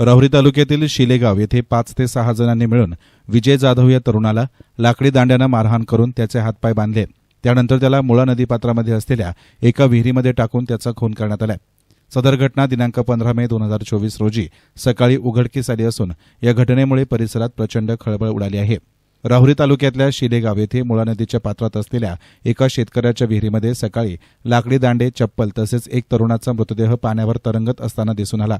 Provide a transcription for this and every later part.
राहुरी तालुक्यातील शिलेगाव येथे पाच ते सहा जणांनी मिळून विजय जाधव या तरुणाला लाकडी दांड्यानं मारहाण करून त्याचे हातपाय बांधले. त्यानंतर त्याला मुळा नदीपात्रामध्ये असलेल्या एका विहिरीमध्ये टाकून त्याचा खून करण्यात आला. सदर घटना दिनांक पंधरा मे दोन हजार चोवीस रोजी सकाळी उघडकीस आली असून या घटनेमुळे परिसरात प्रचंड खळबळ उडाली आहे. राहुरी तालुक्यातल्या शिलेगाव येथे मुळा नदीच्या पात्रात असलेल्या एका शेतकऱ्याच्या विहिरीमध्ये सकाळी लाकडी दांडे चप्पल तसेच एक तरुणाचा मृतदेह पाण्यावर तरंगत असताना दिसून आला.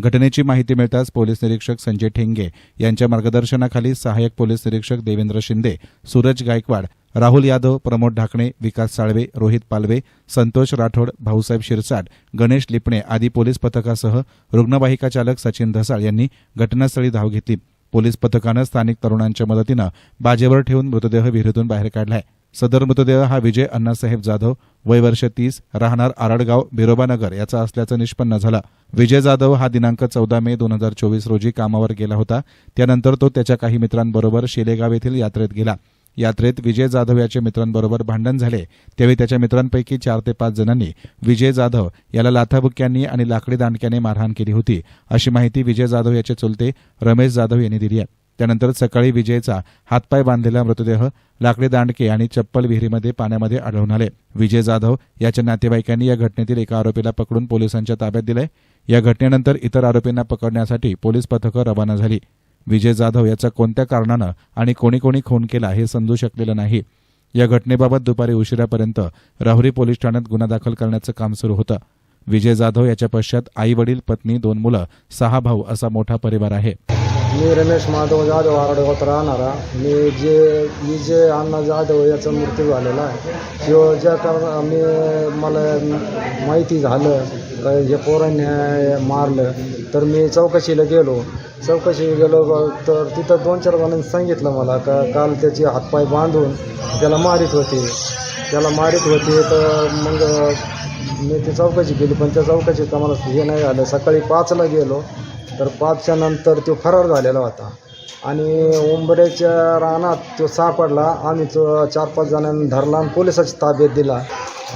घटनेची माहिती मिळताच पोलीस निरीक्षक संजय ठेंगे यांच्या मार्गदर्शनाखाली सहाय्यक पोलीस निरीक्षक देवेंद्र शिंदे सूरज गायकवाड राहुल यादव प्रमोद ढाकणे विकास साळवे रोहित पालवे संतोष राठोड भाऊसाहेब शिरसाट गणेश लिपणे आदी पोलीस पथकासह रुग्णवाहिका चालक सचिन धसाळ यांनी घटनास्थळी धाव घेतली. पोलीस पथकानं स्थानिक तरुणांच्या मदतीनं बाजेवर ठेवून मृतदेह विहिरीतून बाहेर काढलाय. सदर मृतदेह हा विजय अण्णासाहेब जाधव वय वर्ष तीस राहणार आराडगाव बिरोबानगर याचा असल्याचं निष्पन्न झाला. विजय जाधव हा दिनांक चौदा मे दोन हजार चोवीस रोजी कामावर गेला होता. त्यानंतर तो त्याच्या काही मित्रांबरोबर शेलेगाव येथील यात्रेत गेला. यात्रेत विजय जाधव याच्या मित्रांबरोबर भांडण झाले. त्यावेळी त्याच्या मित्रांपैकी चार ते पाच जणांनी विजय जाधव याला लाथाबुक्यांनी आणि लाकडी दांडक्याने मारहाण केली होती. अशी माहिती विजय जाधव याचे चुलते रमेश जाधव यांनी दिली आहे. त्यानंतर सकाळी विजयचा हातपाय बांधलेला मृतदेह लाकडी दांडके आणि चप्पल विहिरीमध्ये पाण्यामध्ये आढळून आले. विजय जाधव याच्या नातेवाईकांनी या घटनेतील एका आरोपीला पकडून पोलिसांच्या ताब्यात दिले या घटनेनंतर इतर आरोपींना पकडण्यासाठी पोलीस पथकं रवाना झाली. विजय जाधव याचा कोणत्या कारणानं आणि कोणी कोणी खून केला हे समजू शकलेलं नाही. या घटनेबाबत दुपारी उशिरापर्यंत राहुरी पोलीस ठाण्यात गुन्हा दाखल करण्याचं काम सुरू होतं. विजय जाधव याच्या पश्चात आई वडील पत्नी दोन मुलं सहा भाऊ असा मोठा परिवार आहे. मी रमेश माधव जाधव आरडगावात राहणारा. मी जे मी जे अण्णा जाधव याचा मृत्यू झालेला आहे किंवा ज्या कारण मी मला माहिती झालं हे पोरांनी मारलं तर मी चौकशीला गेलो. चौकशी गेलो तर तिथं दोन चार जणांनी सांगितलं मला का काल त्याचे हातपाय बांधून त्याला मारित होते. त्याला मारित होते तर मग मी ती चौकशी केली पण त्या चौकशीत आम्हाला हे नाही झालं. सकाळी पाचला गेलो. तर पाचच्या नंतर तो फरार झालेला होता. आणि उंबऱ्याच्या रानात तो सापडला आम्ही तो चार पाच जणांनी धरला आणि पोलिसाची ताब्यात दिला.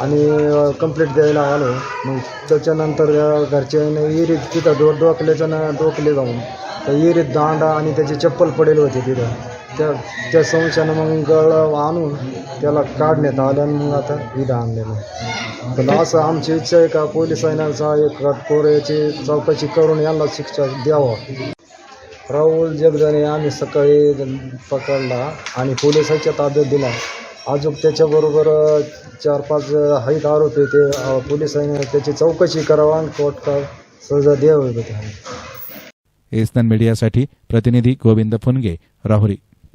आणि कंप्लेंट द्यायला आलो. मग त्याच्यानंतर घरच्याने इरीत तिथं डो डोकल्याच्यानं डोकले जाऊन. तर इरीत दांडा आणि त्याची चप्पल पडेल होती तिथं. त्या त्या संशयानं मग गळ आणून त्याला काढण्यात आलं आणि मग आता इथं आणलेलं तर असं आमची इच्छा आहे का पोलिसांचा एक कोऱ्याची चौकशी करून यांना शिक्षा द्यावं. राहुल जगदाने आम्ही सकाळी पकडला आणि पोलिसाच्या ताब्यात दिला. अजून त्याच्याबरोबर चार पाच हैत. आरोपी ते पोलिसांनी त्याची चौकशी करावा आणि कोर्ट का सजा द्यावी त्यांना एसनन मीडियासाठी प्रतिनिधी गोविंद फुनगे राहुरी.